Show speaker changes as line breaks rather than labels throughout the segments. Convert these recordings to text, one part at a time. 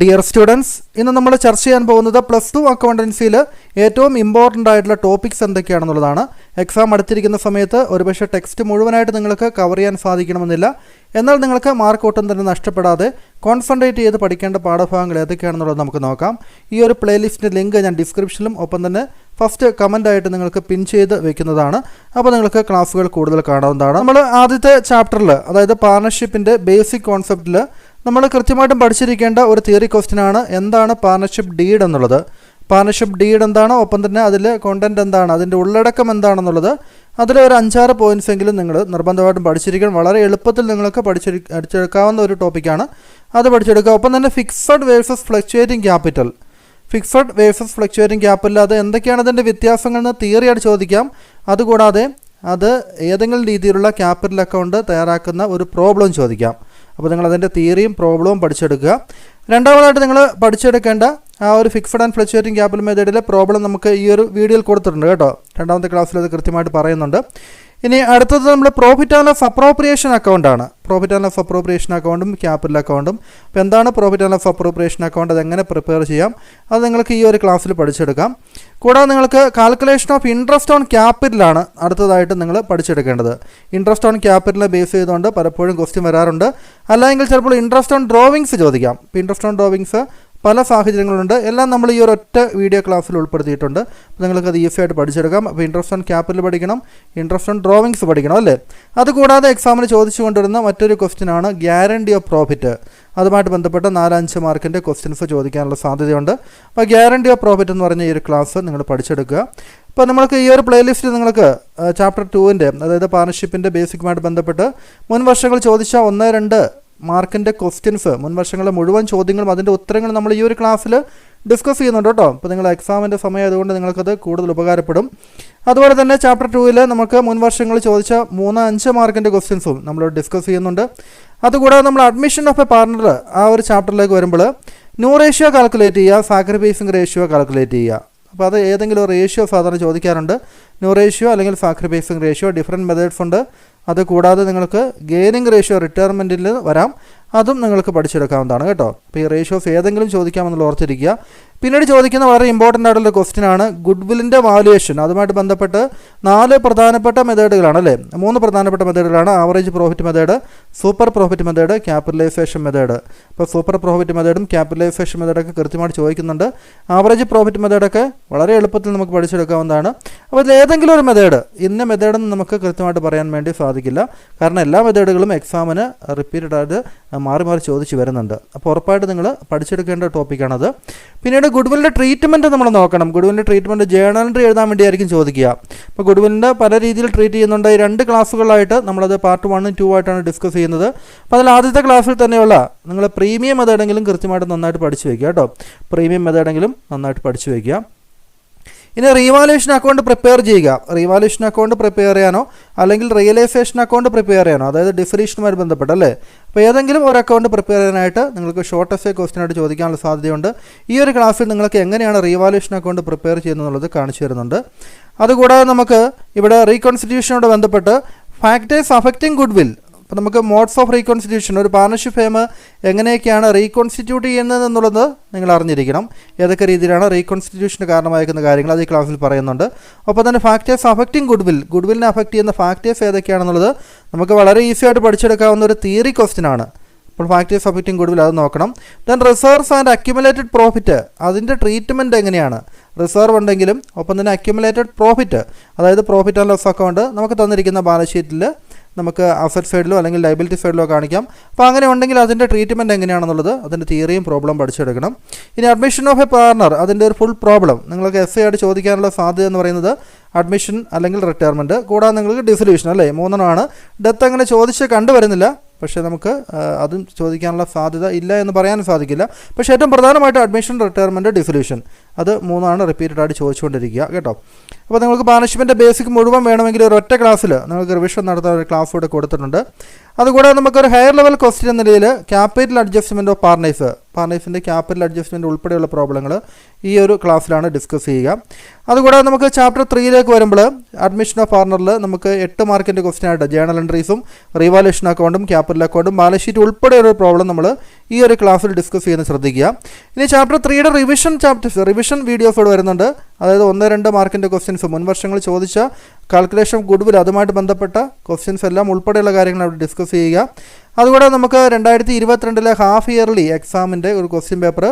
Dear students ഇന്ന് നമ്മൾ ചർച്ച ചെയ്യാൻ പോകുന്നത് പ്ലസ് ടു അക്കൗണ്ടൻസിയിൽ ഏറ്റവും ഇമ്പോർട്ടന്റ് ആയിട്ടുള്ള ടോപ്പിക്സ് എന്തൊക്കെയാണെന്നുള്ളതാണ്. എക്സാം അടുത്തിരിക്കുന്ന സമയത്ത് ഒരുപക്ഷെ ടെക്സ്റ്റ് മുഴുവനായിട്ട് നിങ്ങൾക്ക് കവർ ചെയ്യാൻ സാധിക്കണമെന്നില്ല. എന്നാൽ നിങ്ങൾക്ക് മാർക്ക് ഒട്ടും തന്നെ നഷ്ടപ്പെടാതെ കോൺസെൻട്രേറ്റ് ചെയ്ത് പഠിക്കേണ്ട പാഠഭാഗങ്ങൾ ഏതൊക്കെയാണെന്നുള്ളത് നമുക്ക് നോക്കാം. ഈ ഒരു പ്ലേലിസ്റ്റിന്റെ ലിങ്ക് ഞാൻ ഡിസ്ക്രിപ്ഷനിലും ഒപ്പം തന്നെ ഫസ്റ്റ് കമന്റ് ആയിട്ട് നിങ്ങൾക്ക് പിൻ ചെയ്ത് വെക്കുന്നതാണ്. അപ്പോൾ നിങ്ങൾക്ക് ക്ലാസ്സുകൾ കൂടുതൽ കാണാവുന്നതാണ്. നമ്മൾ ആദ്യത്തെ ചാപ്റ്ററിൽ അതായത് പാർട്ണർഷിപ്പിന്റെ ബേസിക് കോൺസെപ്റ്റിൽ നമ്മൾ കൃത്യമായിട്ടും പഠിച്ചിരിക്കേണ്ട ഒരു തിയറി ക്വസ്റ്റ്യൻ ആണ്. എന്താണ് പാർട്ണർഷിപ്പ് ഡീഡ് എന്നുള്ളത്? പാർട്ണർഷിപ്പ് ഡീഡ് എന്താണ്? ഒപ്പം തന്നെ അതിൽ കോണ്ടന്റ് എന്താണ്? അതിന്റെ ഉള്ളടക്കം എന്താണെന്നുള്ളത് അതിൽ ഒരു അഞ്ചാറ് പോയിന്റ്സ് എങ്കിലും നിങ്ങൾ നിർബന്ധമായിട്ടും പഠിച്ചിരിക്കണം. വളരെ എളുപ്പത്തിൽ നിങ്ങൾക്ക് പഠിച്ചെടു പഠിച്ചെടുക്കാവുന്ന ഒരു ടോപ്പിക്കാണ് അത് പഠിച്ചെടുക്കുക. ഒപ്പം തന്നെ fixed versus fluctuating capital fixed versus fluctuating capital അത് എന്തൊക്കെയാണ് അതിന്റെ വ്യത്യാസങ്ങൾ എന്ന് തിയറിയായിട്ട് ചോദിക്കാം. അതുകൂടാതെ അത് ഏതെങ്കിലും രീതിയിലുള്ള ക്യാപിറ്റൽ അക്കൗണ്ട് തയ്യാറാക്കുന്ന ഒരു പ്രോബ്ലം ചോദിക്കാം. അപ്പോൾ നിങ്ങൾ അതിന്റെ തിയറിയും പ്രോബ്ലവും പഠിച്ചെടുക്കുക. രണ്ടാമതായിട്ട് നിങ്ങൾ പഠിച്ചെടുക്കേണ്ട ആ ഒരു ഫിക്സഡ് ആൻഡ് ഫ്ലക്ച്വേറ്റിംഗ് ക്യാപിറ്റൽ മെത്തേഡിലെ പ്രോബ്ലം നമുക്ക് ഈ ഒരു വീഡിയോയിൽ കൊടുത്തിട്ടുണ്ട് കേട്ടോ. രണ്ടാമത്തെ ക്ലാസ്സിൽ അത് കൃത്യമായിട്ട് പറയുന്നുണ്ട്. ഇനി അടുത്തത് നമ്മൾ പ്രോഫിറ്റ് ആൻഡ് ഓഫ് അപ്രോപ്രിയേഷൻ അക്കൗണ്ടാണ് പ്രോഫിറ്റ് ആൻഡ് ഓഫ് അപ്രോപ്രിയേഷൻ അക്കൗണ്ടും ക്യാപിറ്റൽ അക്കൗണ്ടും അപ്പോൾ എന്താണ് profit and of appropriation account അതെങ്ങനെ പ്രിപ്പയർ ചെയ്യാം? അത് നിങ്ങൾക്ക് ഈ ഒരു ക്ലാസ്സിൽ പഠിച്ചെടുക്കാം. കൂടാതെ നിങ്ങൾക്ക് കാൽക്കുലേഷൻ ഓഫ് ഇൻട്രസ്റ്റ് ഓൺ ക്യാപിറ്റലാണ് അടുത്തതായിട്ട് നിങ്ങൾ പഠിച്ചെടുക്കേണ്ടത്. ഇൻട്രസ്റ്റ് ഓൺ ക്യാപിറ്റലിനെ ബേസ് ചെയ്തുകൊണ്ട് പലപ്പോഴും ക്വസ്റ്റ്യൻ വരാറുണ്ട്. അല്ലെങ്കിൽ ചിലപ്പോൾ ഇൻട്രസ്റ്റ് ഓൺ ഡ്രോവിങ്സ് ചോദിക്കാം. ഇൻട്രസ്റ്റ് ഓൺ ഡ്രോവിങ്സ് പല സാഹചര്യങ്ങളുണ്ട്. എല്ലാം നമ്മൾ ഈ ഒരു ഒറ്റ വീഡിയോ ക്ലാസ്സിൽ ഉൾപ്പെടുത്തിയിട്ടുണ്ട്. അപ്പോൾ നിങ്ങൾക്ക് അത് ഈസി ആയിട്ട് പഠിച്ചെടുക്കാം. അപ്പോൾ ഇൻട്രസ്റ്റ് ഓൺ ക്യാപിറ്റൽ പഠിക്കണം. ഇൻട്രസ്റ്റ് ഓൺ ഡ്രോവിങ്സ് പഠിക്കണം അല്ലേ? അതുകൂടാതെ എക്സാമിന് ചോദിച്ചു കൊണ്ടിരുന്ന മറ്റൊരു ക്വസ്റ്റ്യൻ ആണ് ഗ്യാരണ്ടി ഓഫ് പ്രോഫിറ്റ് അതുമായിട്ട് ബന്ധപ്പെട്ട നാലഞ്ച് മാർക്കിന്റെ ക്വസ്റ്റ്യൻസ് ചോദിക്കാനുള്ള സാധ്യതയുണ്ട്. അപ്പോൾ ഗ്യാരണ്ടി ഓഫ് പ്രോഫിറ്റ് എന്ന് പറഞ്ഞ ഈ ഒരു ക്ലാസ് നിങ്ങൾ പഠിച്ചെടുക്കുക. അപ്പോൾ നമ്മൾക്ക് ഈ ഒരു പ്ലേലിസ്റ്റ് നിങ്ങൾക്ക് ചാപ്റ്റർ ടുവിന്റെ അതായത് പാർട്ണർഷിപ്പിന്റെ ബേസിക്കുമായിട്ട് ബന്ധപ്പെട്ട് മുൻ വർഷങ്ങൾ ചോദിച്ച ഒന്ന് രണ്ട് മാർക്കിന്റെ ക്വസ്റ്റ്യൻസ് മുൻ വർഷങ്ങളിലെ മുഴുവൻ ചോദ്യങ്ങളും അതിന്റെ ഉത്തരങ്ങളും നമ്മൾ ഈ ഒരു ക്ലാസ്സിൽ ഡിസ്കസ് ചെയ്യുന്നുണ്ട് കേട്ടോ. അപ്പോൾ നിങ്ങൾ എക്സാമിന്റെ സമയം ആയതുകൊണ്ട് നിങ്ങൾക്കത് കൂടുതൽ ഉപകാരപ്പെടും. അതുപോലെ തന്നെ ചാപ്റ്റർ ടൂവിൽ നമുക്ക് മുൻ വർഷങ്ങൾ ചോദിച്ച മൂന്ന് അഞ്ച് മാർക്കിന്റെ ക്വസ്റ്റ്യൻസും നമ്മൾ ഡിസ്കസ് ചെയ്യുന്നുണ്ട്. അതുകൂടാതെ നമ്മൾ അഡ്മിഷൻ ഓഫ് എ പാർട്ണർ ആ ഒരു ചാപ്റ്ററിലേക്ക് വരുമ്പോൾ ന്യൂ റേഷ്യോ കാൽക്കുലേറ്റ് ചെയ്യുക സാക്രിഫൈസിങ് റേഷ്യോ കാൽക്കുലേറ്റ് ചെയ്യുക. അപ്പോൾ അത് ഏതെങ്കിലും റേഷ്യോ സാധാരണ ചോദിക്കാറുണ്ട്. ന്യൂ റേഷ്യോ അല്ലെങ്കിൽ സാക്രിഫൈസിങ് റേഷ്യോ ഡിഫറെന്റ് മെത്തേഡ്സ് ഉണ്ട്. അത് കൂടാതെ നിങ്ങൾക്ക് ഗെയിനിങ് റേഷ്യോ റിട്ടയർമെന്റിൽ വരാം. അതും നിങ്ങൾക്ക് പഠിച്ചെടുക്കാവുന്നതാണ് കേട്ടോ. അപ്പോൾ ഈ റേഷ്യോ ഓഫ് ഏതെങ്കിലും ചോദിക്കാമെന്നുള്ള ഓർത്തിരിക്കുക. പിന്നീട് ചോദിക്കുന്ന വളരെ ഇമ്പോർട്ടന്റ് ആയിട്ടുള്ള ക്വസ്റ്റ്യൻ ആണ് ഗുഡ് വില്ലിന്റെ വാല്യുവേഷൻ അതുമായിട്ട് ബന്ധപ്പെട്ട് നാല് പ്രധാനപ്പെട്ട മെത്തേഡുകളാണ് അല്ലേ? മൂന്ന് പ്രധാനപ്പെട്ട മെത്തേഡുകളാണ് average profit method super profit method capitalisation method അപ്പോൾ സൂപ്പർ പ്രോഫിറ്റ് മെത്തേഡും ക്യാപിറ്റലൈസേഷൻ മെത്തേഡൊക്കെ കൃത്യമായിട്ട് ചോദിക്കുന്നുണ്ട്. ആവറേജ് പ്രോഫിറ്റ് മെത്തേഡൊക്കെ വളരെ എളുപ്പത്തിൽ നമുക്ക് പഠിച്ചെടുക്കാവുന്നതാണ്. അപ്പോൾ ഇതിൽ ഏതെങ്കിലും ഒരു മെത്തേഡ് ഇന്ന മെത്തേഡെന്ന് നമുക്ക് കൃത്യമായിട്ട് പറയാൻ വേണ്ടി സാധിക്കില്ല. കാരണം എല്ലാ മെത്തേഡുകളും എക്സാമിന് റിപ്പീറ്റഡ് ആയിട്ട് മാറി മാറി ചോദിച്ചു വരുന്നുണ്ട്. അപ്പോൾ ഉറപ്പായിട്ട് നിങ്ങൾ പഠിച്ചെടുക്കേണ്ട ടോപ്പിക്കാണത് പിന്നീട് ഗുഡ്വില്ലിന്റെ ട്രീറ്റ്മെന്റ് നമ്മൾ നോക്കണം. ഗുഡ്വിലിന്റെ ട്രീറ്റ്മെന്റ് ജേണൽ എൻട്രി എഴുതാൻ വേണ്ടിയായിരിക്കും ചോദിക്കുക. അപ്പോൾ ഗുഡ്വിലിന്റെ പല രീതിയിൽ ട്രീറ്റ് ചെയ്യുന്നുണ്ട്. ഈ രണ്ട് ക്ലാസ്സുകളായിട്ട് നമ്മളത് പാർട്ട് വണ്ണും ടു ആയിട്ടാണ് ഡിസ്കസ് ചെയ്യുന്നത്. അപ്പോൾ അതിൽ ആദ്യത്തെ ക്ലാസ്സിൽ തന്നെയുള്ള നിങ്ങൾ പ്രീമിയം മെത്തേഡെങ്കിലും കൃത്യമായിട്ട് നന്നായിട്ട് പഠിച്ചു വയ്ക്കുക കേട്ടോ. പ്രീമിയം മെത്തേഡെങ്കിലും നന്നായിട്ട് പഠിച്ചു വയ്ക്കുക ഇനി റീവാലുവേഷൻ അക്കൗണ്ട് പ്രിപ്പയർ ചെയ്യുക. റീവാലുവേഷൻ അക്കൗണ്ട് പ്രിപ്പയർ ചെയ്യാനോ അല്ലെങ്കിൽ റിയലൈസേഷൻ അക്കൗണ്ട് പ്രിപ്പയർ ചെയ്യാനോ അതായത് ഡിഫറീഷനുമായി ബന്ധപ്പെട്ട് അല്ലേ? അപ്പോൾ ഏതെങ്കിലും ഒരു അക്കൗണ്ട് പ്രിപ്പയർ ചെയ്യാനായിട്ട് നിങ്ങൾക്ക് ഷോർട്ടസ്റ്റ് ക്വസ്റ്റ്യൻ ആയിട്ട് ചോദിക്കാനുള്ള സാധ്യതയുണ്ട്. ഈ ഒരു ക്ലാസ്സിൽ നിങ്ങൾക്ക് എങ്ങനെയാണ് റീവാലുവേഷൻ അക്കൗണ്ട് പ്രിപ്പയർ ചെയ്യുന്നത് കാണിച്ചു തരുന്നുണ്ട്. അതുകൂടാതെ നമുക്ക് ഇവിടെ റീകോൺസ്റ്റിറ്റ്യൂഷനോട് ബന്ധപ്പെട്ട് ഫാക്ടേഴ്സ് അഫക്റ്റിംഗ് ഗുഡ് വിൽ അപ്പോൾ നമുക്ക് മോഡ്സ് ഓഫ് റീകോൺസ്റ്റിറ്റ്യൂഷൻ ഒരു പാർട്ണർഷിപ്പ് ഫേം എങ്ങനെയൊക്കെയാണ് റീകോൺസ്റ്റിറ്റ്യൂട്ട് ചെയ്യുന്നത് എന്നുള്ളത് നിങ്ങൾ അറിഞ്ഞിരിക്കണം. ഏതൊക്കെ രീതിയിലാണ് റീകോൺസ്റ്റിറ്റ്യൂഷന് കാരണമായിരിക്കുന്ന കാര്യങ്ങൾ അത് ഈ ക്ലാസ്സിൽ പറയുന്നുണ്ട്. ഒപ്പം തന്നെ factors affecting goodwill will good വില്ലിനെ affect ചെയ്യുന്ന ഫാക്ടേഴ്സ് ഏതൊക്കെയാണെന്നുള്ളത് നമുക്ക് വളരെ ഈസി ആയിട്ട് പഠിച്ചെടുക്കാവുന്ന ഒരു തിയറി ക്വസ്റ്റ്യൻ ആണ്. അപ്പോൾ ഫാക്ടേഴ്സ് അഫക്റ്റിംഗ് ഗുഡ്വിൽ അത് നോക്കണം. Then reserves and accumulated profit അതിന്റെ ട്രീറ്റ്മെന്റ് എങ്ങനെയാണ്? റിസർവ് ഉണ്ടെങ്കിലും ഒപ്പം തന്നെ അക്യുമുലേറ്റഡ് പ്രോഫിറ്റ് അതായത് പ്രോഫിറ്റ് ആൻഡ് ലോസ് അക്കൗണ്ട് നമുക്ക് തന്നിരിക്കുന്ന ബാലൻസ് ഷീറ്റിൽ നമുക്ക് അസറ്റ് സൈഡിലോ അല്ലെങ്കിൽ ലൈബിലിറ്റി സൈഡിലോ കാണിക്കാം. അപ്പോൾ അങ്ങനെ ഉണ്ടെങ്കിൽ അതിന്റെ ട്രീറ്റ്മെന്റ് എങ്ങനെയാണെന്നുള്ളത് അതിന്റെ തിയറിയും പ്രോബ്ലം പഠിച്ചെടുക്കണം. ഇനി അഡ്മിഷൻ ഓഫ് എ പാർട്ണർ അതിന്റെ ഒരു ഫുൾ പ്രോബ്ലം നിങ്ങൾക്ക് എസ് ആയിട്ട് ചോദിക്കാനുള്ള സാധ്യത എന്ന് പറയുന്നത് അഡ്മിഷൻ അല്ലെങ്കിൽ റിട്ടയർമെന്റ് കൂടാതെ നിങ്ങൾക്ക് ഡിസൊല്യൂഷൻ അല്ലേ? മൂന്നെണ്ണമാണ്. ഡെത്ത് അങ്ങനെ ചോദിച്ച് കണ്ടുവരുന്നില്ല. പക്ഷേ നമുക്ക് അതും ചോദിക്കാനുള്ള സാധ്യത ഇല്ല എന്ന് പറയാനും സാധിക്കില്ല. പക്ഷേ ഏറ്റവും പ്രധാനമായിട്ട് അഡ്മിഷൻ റിട്ടയർമെന്റ് ഡിസൊല്യൂഷൻ അത് മൂന്നാണ് റിപ്പീറ്റഡ് ആയിട്ട് ചോദിച്ചുകൊണ്ടിരിക്കുക കേട്ടോ. അപ്പോൾ നിങ്ങൾക്ക് പാനിഷ്മെന്റ് ബേസിക് മുഴുവൻ വേണമെങ്കിൽ ഒരു ഒറ്റ ക്ലാസ്സിൽ നിങ്ങൾക്ക് റിവിഷൻ നടത്താൻ ഒരു ക്ലാസ് കൂടെ കൊടുത്തിട്ടുണ്ട്. അതുകൂടാതെ നമുക്കൊരു ഹയർ ലെവൽ ക്വസ്റ്റ്യൻ എന്ന നിലയിൽ ക്യാപിറ്റൽ അഡ്ജസ്റ്റ്മെന്റ് ഓഫ് പാർട്ണേഴ്സ് പാർട്ണേഴ്സിന്റെ ക്യാപിറ്റൽ അഡ്ജസ്റ്റ്മെന്റ് ഉൾപ്പെടെയുള്ള പ്രോബ്ലങ്ങൾ ഈ ഒരു ക്ലാസ്സിലാണ് ഡിസ്കസ് ചെയ്യുക. അതുകൂടാതെ നമുക്ക് ചാപ്റ്റർ ത്രീയിലേക്ക് വരുമ്പോൾ അഡ്മിഷൻ ഓഫ് പാർട്ണറിൽ നമുക്ക് എട്ട് മാർക്കിന്റെ ക്വസ്റ്റ്യൻ ആയിട്ട് ജേണൽ എൻട്രീസും റിവാലേഷൻ അക്കൗണ്ടും ക്യാപിറ്റൽ അക്കൗണ്ടും ബാലൻസ് ഷീറ്റ് ഉൾപ്പെടെയുള്ള പ്രോബ്ലം നമ്മൾ ഈ ഒരു ക്ലാസ്സിൽ ഡിസ്കസ് ചെയ്യുന്നത് ശ്രദ്ധിക്കുക. ഇനി ചാപ്റ്റർ ത്രീയുടെ റിവിഷൻ ചാപ്റ്റേഴ്സ് റിവിഷൻ വീഡിയോസ് ഇവിടെ വരുന്നുണ്ട്. അതായത് ഒന്ന് രണ്ട് മാർക്കിന്റെ ക്വസ്റ്റ്യൻസ് മുൻ വർഷങ്ങൾ ചോദിച്ച കാൽക്കുലേഷൻ ഗുഡ്വിൽ അതുമായിട്ട് ബന്ധപ്പെട്ട ക്വസ്റ്റ്യൻസ് എല്ലാം ഉൾപ്പെടെയുള്ള കാര്യങ്ങൾ അവിടെ ഡിസ്കസ് ചെയ്യുക. അതുകൂടെ നമുക്ക് രണ്ടായിരത്തി ഇരുപത്തിരണ്ടിലെ ഹാഫ് ഇയർലി എക്സാമിന്റെ ഒരു ക്വസ്റ്റ്യൻ പേപ്പർ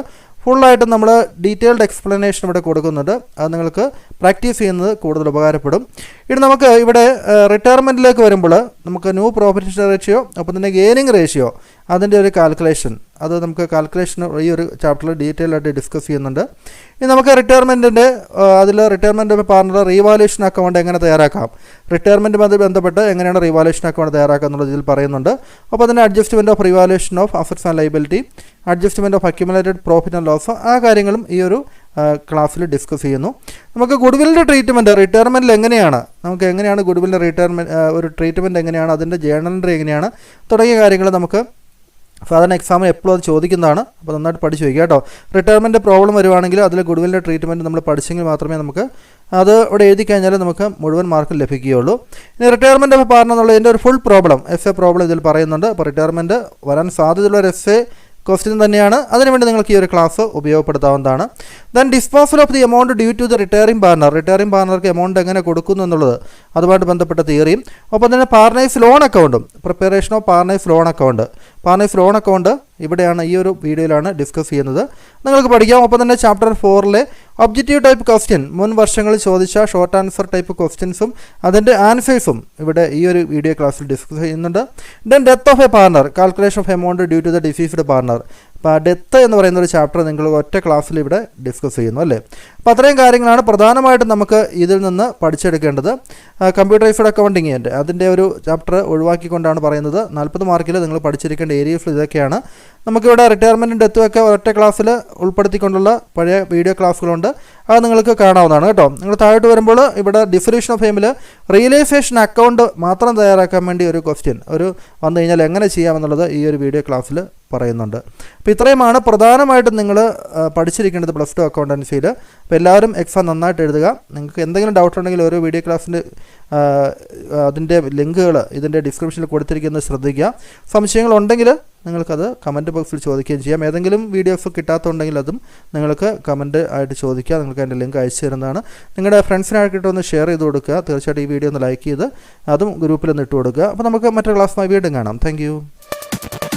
ഫുള്ളായിട്ട് നമ്മൾ ഡീറ്റെയിൽഡ് എക്സ്പ്ലനേഷൻ ഇവിടെ കൊടുക്കുന്നുണ്ട്. അത് നിങ്ങൾക്ക് പ്രാക്ടീസ് ചെയ്യുന്നത് കൂടുതൽ ഉപകാരപ്പെടും. ഇനി നമുക്ക് ഇവിടെ റിട്ടയർമെന്റിലേക്ക് വരുമ്പോൾ നമുക്ക് ന്യൂ പ്രോഫിറ്റ് റേഷ്യോ ഒപ്പം തന്നെ ഗെയിനിങ് റേഷ്യോ അതിന്റെ ഒരു കാൽക്കുലേഷൻ അത് നമുക്ക് കാൽക്കുലേഷൻ ഈ ഒരു ചാപ്റ്ററിൽ ഡീറ്റെയിൽ ആയിട്ട് ഡിസ്കസ് ചെയ്യുന്നുണ്ട്. ഇനി നമുക്ക് റിട്ടയർമെന്റിന്റെ അതിൽ റിട്ടയർമെന്റ് പാർട്ണർ റീവാലുവേഷൻ അക്കൗണ്ട് എങ്ങനെ തയ്യാറാക്കാം? റിട്ടയർമെന്റുമായി ബന്ധപ്പെട്ട് എങ്ങനെയാണ് റീവാലുവേഷൻ അക്കൗണ്ട് തയ്യാറാക്കുക എന്നുള്ളത് ഇതിൽ പറയുന്നുണ്ട്. അപ്പോൾ അതിന്റെ adjustment of revaluation of assets and liability adjustment of accumulated profit and loss ആ കാര്യങ്ങളും ഈ ഒരു ക്ലാസ്സിൽ ഡിസ്കസ് ചെയ്യുന്നു. നമുക്ക് ഗുഡ്വില്ലിന്റെ ട്രീറ്റ്മെന്റ് റിട്ടയർമെന്റിൽ എങ്ങനെയാണ്? നമുക്ക് എങ്ങനെയാണ് ഗുഡ്വില്ലിന്റെ റിട്ടയർമെന്റ് ഒരു ട്രീറ്റ്മെന്റ് എങ്ങനെയാണ്? അതിന്റെ ജേണൽ എങ്ങനെയാണ്? തുടങ്ങിയ കാര്യങ്ങൾ നമുക്ക് സാധാരണ എക്സാമിന് എപ്പോഴും അത് ചോദിക്കുന്നതാണ്. അപ്പോൾ നന്നായിട്ട് പഠിച്ചു വയ്ക്കുക കേട്ടോ. റിട്ടയർമെന്റ് പ്രോബ്ലം വരുവാണെങ്കിൽ അതിൽ ഗുഡ്വില്ലിന്റെ ട്രീറ്റ്മെന്റ് നമ്മൾ പഠിച്ചെങ്കിൽ മാത്രമേ നമുക്ക് അത് ഇവിടെ എഴുതി കഴിഞ്ഞാൽ നമുക്ക് മുഴുവൻ മാർക്ക് ലഭിക്കുകയുള്ളൂ. ഇനി റിട്ടയർമെന്റ് ഓഫ് ഇതിന്റെ ഒരു full problem S A problem ഇതിൽ പറയുന്നുണ്ട്. അപ്പോൾ റിട്ടയർമെന്റ് വരാൻ സാധ്യതയുള്ള ഒരു എസ് എ ക്വസ്റ്റ്യൻ തന്നെയാണ്. അതിനുവേണ്ടി നിങ്ങൾക്ക് ഈ ഒരു class ഉപയോഗപ്പെടുത്താവുന്നതാണ്. Then disposal of the amount due to the retiring partner retiring പാർട്ണർക്ക് amount എങ്ങനെ കൊടുക്കുന്നു എന്നുള്ളത് അതുമായിട്ട് ബന്ധപ്പെട്ട തിയറിയും ഒപ്പം തന്നെ പാർണേഴ്സ് ലോൺ അക്കൗണ്ടും preparation of partners loan account partners loan account ഇവിടെയാണ് ഈ ഒരു വീഡിയോയിലാണ് ഡിസ്കസ് ചെയ്യുന്നത്. നിങ്ങൾക്ക് പഠിക്കാം. ഒപ്പം തന്നെ ചാപ്റ്റർ ഫോറിലെ ഒബ്ജക്റ്റീവ് ടൈപ്പ് ക്വസ്റ്റ്യൻ മുൻ വർഷങ്ങളിൽ ചോദിച്ച ഷോർട്ട് ആൻസർ ടൈപ്പ് ക്വസ്റ്റ്യൻസും അതിന്റെ ആൻസേഴ്സും ഇവിടെ ഈ ഒരു വീഡിയോ ക്ലാസ്സിൽ ഡിസ്കസ് ചെയ്യുന്നുണ്ട്. Then death of a partner calculation of amount due to the deceased partner അപ്പോൾ ഡെത്ത് എന്ന് പറയുന്ന ഒരു ചാപ്റ്റർ നിങ്ങൾ ഒറ്റ ക്ലാസ്സിൽ ഇവിടെ ഡിസ്കസ് ചെയ്യുന്നു അല്ലേ? അപ്പോൾ അത്രയും കാര്യങ്ങളാണ് പ്രധാനമായിട്ടും നമുക്ക് ഇതിൽ നിന്ന് പഠിച്ചെടുക്കേണ്ടത്. കമ്പ്യൂട്ടറൈസ്ഡ് അക്കൗണ്ടിങ് എന്റെ അതിന്റെ ഒരു ചാപ്റ്റർ ഒഴിവാക്കിക്കൊണ്ടാണ് പറയുന്നത്. നാൽപ്പത് മാർക്കിൽ നിങ്ങൾ പഠിച്ചിരിക്കേണ്ട ഏരിയസ് ഇതൊക്കെയാണ്. നമുക്കിവിടെ റിട്ടയർമെന്റും ഡെത്തും ഒക്കെ ഒറ്റ ക്ലാസ്സിൽ ഉൾപ്പെടുത്തിക്കൊണ്ടുള്ള പഴയ വീഡിയോ ക്ലാസ്സുകളുണ്ട് അത് നിങ്ങൾക്ക് കാണാവുന്നതാണ് കേട്ടോ. നിങ്ങൾ താഴോട്ട് വരുമ്പോൾ ഇവിടെ ഡിഫറേഷൻ ഓഫ് ഫെയിമിൽ റിയലൈസേഷൻ അക്കൗണ്ട് മാത്രം തയ്യാറാക്കാൻ വേണ്ടി ഒരു ക്വസ്റ്റ്യൻ ഒരു വന്നു കഴിഞ്ഞാൽ എങ്ങനെ ചെയ്യാമെന്നുള്ളത് ഈ ഒരു വീഡിയോ ക്ലാസ്സിൽ പറയുന്നുണ്ട്. അപ്പോൾ ഇത്രയുമാണ്. പ്രധാനമായിട്ടും നിങ്ങൾ പഠിച്ചിരിക്കേണ്ടത് പ്ലസ് ടു അക്കൗണ്ടൻസിയിൽ. അപ്പോൾ എല്ലാവരും എക്സാം നന്നായിട്ട് എഴുതുക. നിങ്ങൾക്ക് എന്തെങ്കിലും ഡൗട്ട് ഉണ്ടെങ്കിൽ ഓരോ വീഡിയോ ക്ലാസ്സിന്റെ അതിന്റെ ലിങ്കുകൾ ഇതിന്റെ ഡിസ്ക്രിപ്ഷനിൽ കൊടുത്തിരിക്കുന്നത് ശ്രദ്ധിക്കുക. സംശയങ്ങളുണ്ടെങ്കിൽ നിങ്ങൾക്കത് കമന്റ് ബോക്സിൽ ചോദിക്കുകയും ചെയ്യാം. ഏതെങ്കിലും വീഡിയോസ് കിട്ടാത്തതുണ്ടെങ്കിൽ അതും നിങ്ങൾക്ക് കമന്റ് ആയിട്ട് ചോദിക്കുക. നിങ്ങൾക്ക് അതിന്റെ ലിങ്ക് അയച്ചു തരുന്നതാണ്. നിങ്ങളുടെ ഫ്രണ്ട്സിനായിട്ട് ഒന്ന് ഷെയർ ചെയ്ത് കൊടുക്കുക. തീർച്ചയായിട്ടും ഈ വീഡിയോ ഒന്ന് ലൈക്ക് ചെയ്ത് അതും ഗ്രൂപ്പിൽ ഒന്ന് ഇട്ട് കൊടുക്കുക. അപ്പോൾ നമുക്ക് മറ്റൊരു ക്ലാസ്സുമായി വീണ്ടും കാണാം. താങ്ക്